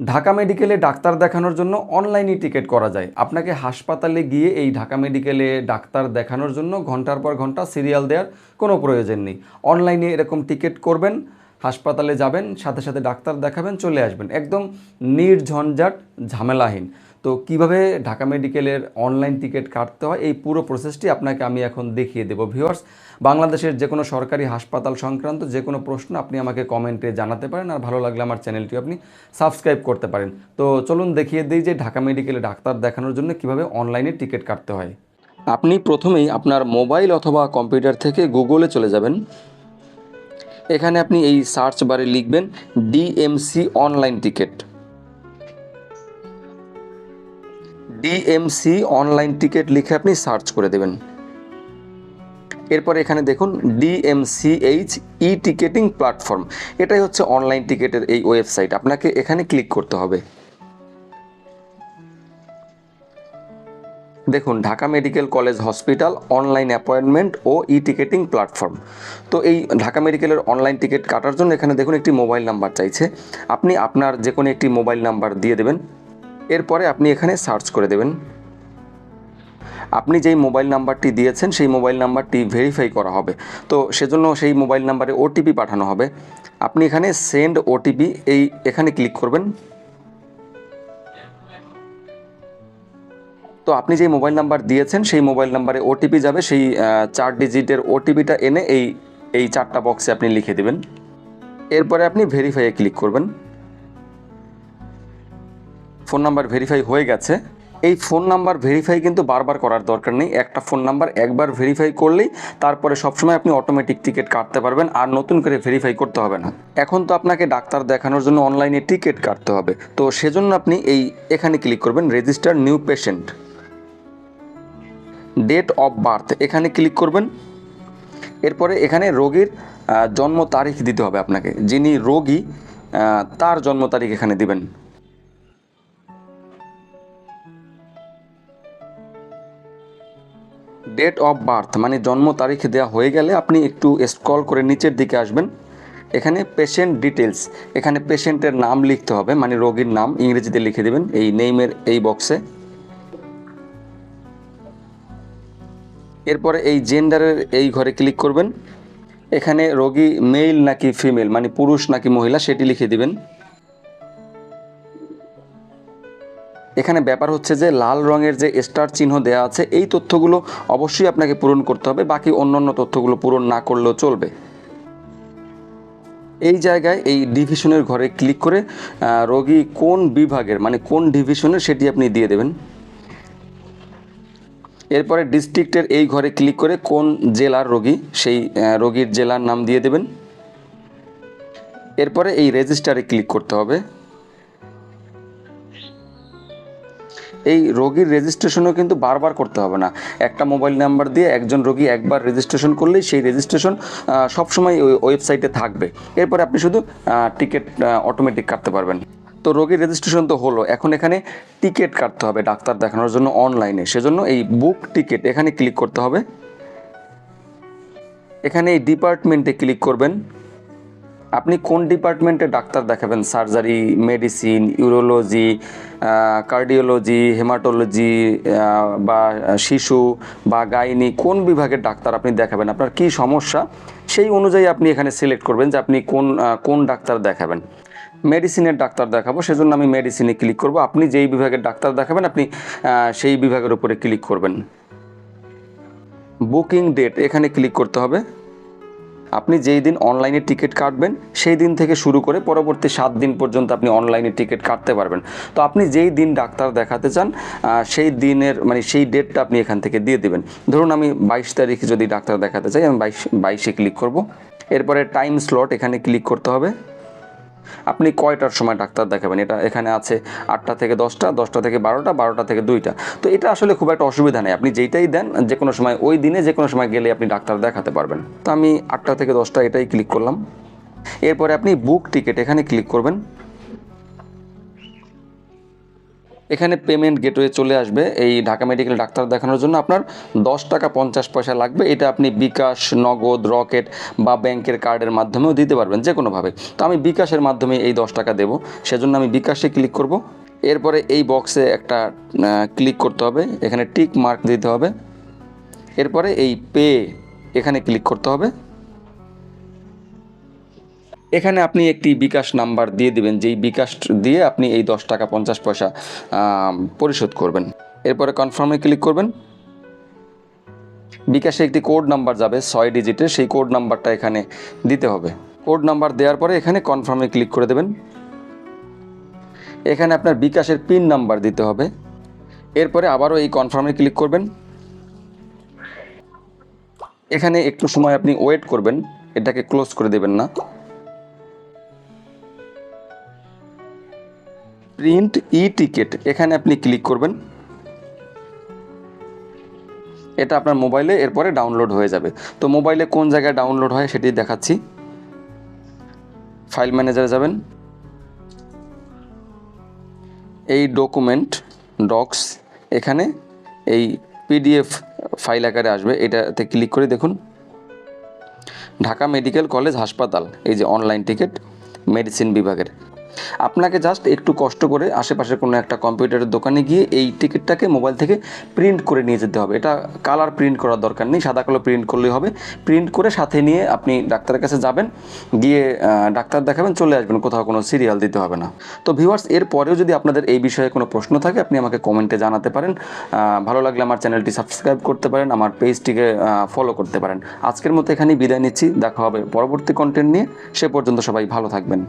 ঢাকা মেডিকেলে ডাক্তার দেখানোর জন্য অনলাইনে টিকিট করা যায়। আপনাকে হাসপাতালে গিয়ে এই ঢাকা মেডিকেলে ডাক্তার দেখানোর জন্য ঘণ্টার পর ঘণ্টা সিরিয়াল দেওয়ার কোনো প্রয়োজন নেই। অনলাইনে এরকম টিকিট করবেন, হাসপাতালে যাবেন, সাথে সাথে ডাক্তার দেখাবেন, চলে আসবেন। একদম নির্ঝঞ্ঝাট, ঝামেলাহীন। তো কীভাবে ঢাকা মেডিকেলের অনলাইন টিকিট কাটতে হয়? এই পুরো প্রসেসটি আপনাকে আমি এখন দেখিয়ে দেবো। ভিউয়ার্স, বাংলাদেশের যে কোনো সরকারি হাসপাতাল সংক্রান্ত যে কোনো প্রশ্ন আপনি আমাকে কমেন্টে জানাতে পারেন, আর ভালো লাগলে আমার চ্যানেলটি আপনি সাবস্ক্রাইব করতে পারেন। তো চলুন দেখিয়ে দিই যে ঢাকা মেডিকেলে ডাক্তার দেখানোর জন্য কীভাবে অনলাইনে টিকিট কাটতে হয়। আপনি প্রথমেই আপনার মোবাইল অথবা কম্পিউটার থেকে গুগলে চলে যাবেন। এখানে আপনি এই সার্চ বারে লিখবেন, DMC online ticket DMC online ticket লিখে আপনি সার্চ করে দেবেন। এরপর এখানে দেখুন ডিএমসিএইচ ই টিকেটিং প্ল্যাটফর্ম এটাই হচ্ছে অনলাইন টিকেটের এই ওয়েবসাইট আপনাকে এখানে ক্লিক করতে হবে। দেখুন, Dhaka medical college hospital online appointment ও ই টিকেটিং প্ল্যাটফর্ম তো এই ঢাকা মেডিকেলের অনলাইন টিকিট কাটার জন্য এখানে দেখুন একটি মোবাইল নাম্বার চাইছে। আপনি আপনার যে কোনো একটি মোবাইল নাম্বার দিয়ে দেবেন। এরপরে আপনি এখানে সার্চ করে দেবেন। আপনি যেই মোবাইল নাম্বারটি দিয়েছেন, সেই মোবাইল নাম্বারটি ভেরিফাই করা হবে। তো সেজন্য সেই মোবাইল নাম্বারে ওটিপি পাঠানো হবে। আপনি এখানে সেন্ড ওটিপি এই এখানে ক্লিক করবেন। তো আপনি যেই মোবাইল নাম্বার দিয়েছেন, সেই মোবাইল নাম্বারে ওটিপি যাবে। সেই চার ডিজিটের ওটিপিটা এনে এই এই চারটা বক্সে আপনি লিখে দেবেন। এরপরে আপনি ভেরিফাইয়ে ক্লিক করবেন। ফোন নাম্বার ভেরিফাই হয়ে গেছে। এই ফোন নাম্বার ভেরিফাই কিন্তু বারবার করার দরকার নেই। একটা ফোন নাম্বার একবার ভেরিফাই করলেই তারপরে সবসময় আপনি অটোমেটিক টিকিট কাটতে পারবেন আর নতুন করে ভেরিফাই করতে হবে না। এখন তো আপনাকে ডাক্তার দেখানোর জন্য অনলাইনে টিকিট কাটতে হবে। তো সেজন্য আপনি এই এখানে ক্লিক করবেন register new patient date of birth এখানে ক্লিক করবেন। এরপরে এখানে রোগীর জন্ম তারিখ দিতে হবে আপনাকে। যিনি রোগী তার জন্ম তারিখ এখানে দিবেন। ডেট অফ বার্থ মানে জন্ম তারিখ দেওয়া হয়ে গেলে আপনি একটু স্ক্রল করে নিচের দিকে আসবেন। এখানে পেশেন্ট ডিটেলস এখানে পেশেন্টের নাম লিখতে হবে মানে রোগীর নাম ইংরেজিতে লিখে দেবেন, এই নেইমের এই বক্সে এরপরে এই জেন্ডারের এই ঘরে ক্লিক করবেন। এখানে রোগী মেল নাকি ফিমেল মানে পুরুষ নাকি মহিলা, সেটি লিখে দিবেন। এখানে ব্যাপার হচ্ছে যে লাল রঙের যে স্টার চিহ্ন দেওয়া আছে, এই তথ্যগুলো অবশ্যই আপনাকে পূরণ করতে হবে। বাকি অন্যান্য তথ্যগুলো পূরণ না করলেও চলবে। এই জায়গায় এই ডিভিশনের ঘরে ক্লিক করে রোগী কোন বিভাগের মানে কোন ডিভিশনের সেটি আপনি দিয়ে দেবেন। এরপরে ডিস্ট্রিক্টের এই ঘরে ক্লিক করে কোন জেলার রোগী, সেই রোগীর জেলার নাম দিয়ে দেবেন। এরপরে এই রেজিস্টারে ক্লিক করতে হবে। এই রোগীর রেজিস্ট্রেশনও কিন্তু বারবার করতে হবে না। একটা মোবাইল নাম্বার দিয়ে একজন রোগী একবার রেজিস্ট্রেশন করলেই সেই রেজিস্ট্রেশন সবসময় ওই ওয়েবসাইটে থাকবে। এরপরে আপনি শুধু টিকিট অটোমেটিক কাটতে পারবেন। তো রোগীর রেজিস্ট্রেশন তো হলো। এখন এখানে টিকিট কাটতে হবে ডাক্তার দেখানোর জন্য অনলাইনে সেজন্য এই বুক টিকিট এখানে ক্লিক করতে হবে। এখানে এই ডিপার্টমেন্টে ক্লিক করবেন। আপনি কোন ডিপার্টমেন্টে ডাক্তার দেখাবেন? Surgery, medicine, urology cardiology, haematology বা শিশু বা গাইনি, কোন বিভাগের ডাক্তার আপনি দেখাবেন? আপনার কি সমস্যা? সেই অনুযায়ী আপনি এখানে সিলেক্ট করবেন যে আপনি কোন কোন ডাক্তার দেখাবেন। মেডিসিনের ডাক্তার দেখাবো, সেজন্য আমি মেডিসিনে ক্লিক করব। আপনি যেই বিভাগের ডাক্তার দেখাবেন, আপনি সেই বিভাগের উপরে ক্লিক করবেন। বুকিং ডেট, এখানে ক্লিক করতে হবে। আপনি যেই দিন অনলাইনে টিকিট কাটবেন, সেই দিন থেকে শুরু করে পরবর্তী সাত দিন পর্যন্ত আপনি অনলাইনে টিকিট কাটতে পারবেন। তো আপনি যেই দিন ডাক্তার দেখাতে চান সেই দিনের মানে সেই ডেটটা আপনি এখান থেকে দিয়ে দেবেন। ধরুন আমি বাইশ তারিখে যদি ডাক্তার দেখাতে চাই, আমি বাইশ, বাইশে ক্লিক করব। এরপরে টাইম স্লট এখানে ক্লিক করতে হবে। আপনি কয়টার সময় ডাক্তার দেখাবেন? এটা এখানে আছে আটটা থেকে দশটা দশটা থেকে বারোটা বারোটা থেকে দুইটা। তো এটা আসলে খুব একটা অসুবিধা নেই। আপনি যেইটাই দেন, যে কোনো সময়, ওই দিনে যে কোনো সময় গেলে আপনি ডাক্তার দেখাতে পারবেন। তো আমি আটটা থেকে দশটা এটাই ক্লিক করলাম। এরপরে আপনি বুক টিকিট এখানে ক্লিক করবেন। এখানে পেমেন্ট গেটওয়ে চলে আসবে। এই ঢাকা মেডিকেল ডাক্তার দেখানোর জন্য আপনার দশ টাকা পঞ্চাশ পয়সা লাগবে। এটা আপনি বিকাশ, নগদ, রকেট বা ব্যাংকের কার্ডের মাধ্যমেও দিতে পারবেন যে কোনোভাবে তো আমি বিকাশের মাধ্যমে এই দশ টাকা দেবো। সেজন্য আমি বিকাশে ক্লিক করব। এরপরে এই বক্সে একটা ক্লিক করতে হবে। এখানে টিক মার্ক দিতে হবে। এরপরে এই পে এখানে ক্লিক করতে হবে। এখানে আপনি একটি বিকাশ নাম্বার দিয়ে দিবেন, যেই বিকাশ দিয়ে আপনি এই দশ টাকা পঞ্চাশ পয়সা পরিশোধ করবেন। এরপরে কনফার্মে ক্লিক করবেন। বিকাশে একটি কোড নাম্বার যাবে, ছয় ডিজিটের সেই কোড নাম্বারটা এখানে দিতে হবে। কোড নাম্বার দেওয়ার পরে এখানে কনফার্মে ক্লিক করে দেবেন। এখানে আপনার বিকাশের পিন নাম্বার দিতে হবে। এরপরে আবারও এই কনফার্মে ক্লিক করবেন। এখানে একটু সময় আপনি ওয়েট করবেন, এটাকে ক্লোজ করে দেবেন না। প্রিন্ট ই টিকেট এখানে আপনি ক্লিক করবেন। এটা আপনার মোবাইলে এরপরে ডাউনলোড হয়ে যাবে। তো মোবাইলে কোন জায়গায় ডাউনলোড হয় সেটি দেখাচ্ছি। ফাইল ম্যানেজারে যাবেন। এই ডকুমেন্ট ডক্স এখানে এই পিডিএফ ফাইল আকারে আসবে। এটাতে ক্লিক করে দেখুন। ঢাকা মেডিকেল কলেজ হাসপাতাল, এই যে অনলাইন টিকিট মেডিসিন বিভাগের। আপনাকে জাস্ট একটু কষ্ট করে আশেপাশের কোনো একটা কম্পিউটারের দোকানে গিয়ে এই টিকিটটাকে মোবাইল থেকে প্রিন্ট করে নিয়ে যেতে হবে। এটা কালার প্রিন্ট করার দরকার নেই, সাদা কালো প্রিন্ট করলেই হবে। প্রিন্ট করে সাথে নিয়ে আপনি ডাক্তারের কাছে যাবেন, গিয়ে ডাক্তার দেখাবেন, চলে আসবেন, কোথাও কোনো সিরিয়াল দিতে হবে না। তো ভিউয়ার্স এর পরেও যদি আপনাদের এই বিষয়ে কোনো প্রশ্ন থাকে, আপনি আমাকে কমেন্টে জানাতে পারেন। ভালো লাগলে আমার চ্যানেলটি সাবস্ক্রাইব করতে পারেন, আমার পেজটিকে ফলো করতে পারেন। আজকের মতো এখানেই বিদায় নিচ্ছি, দেখা হবে পরবর্তী কন্টেন্ট নিয়ে। সে পর্যন্ত সবাই ভালো থাকবেন।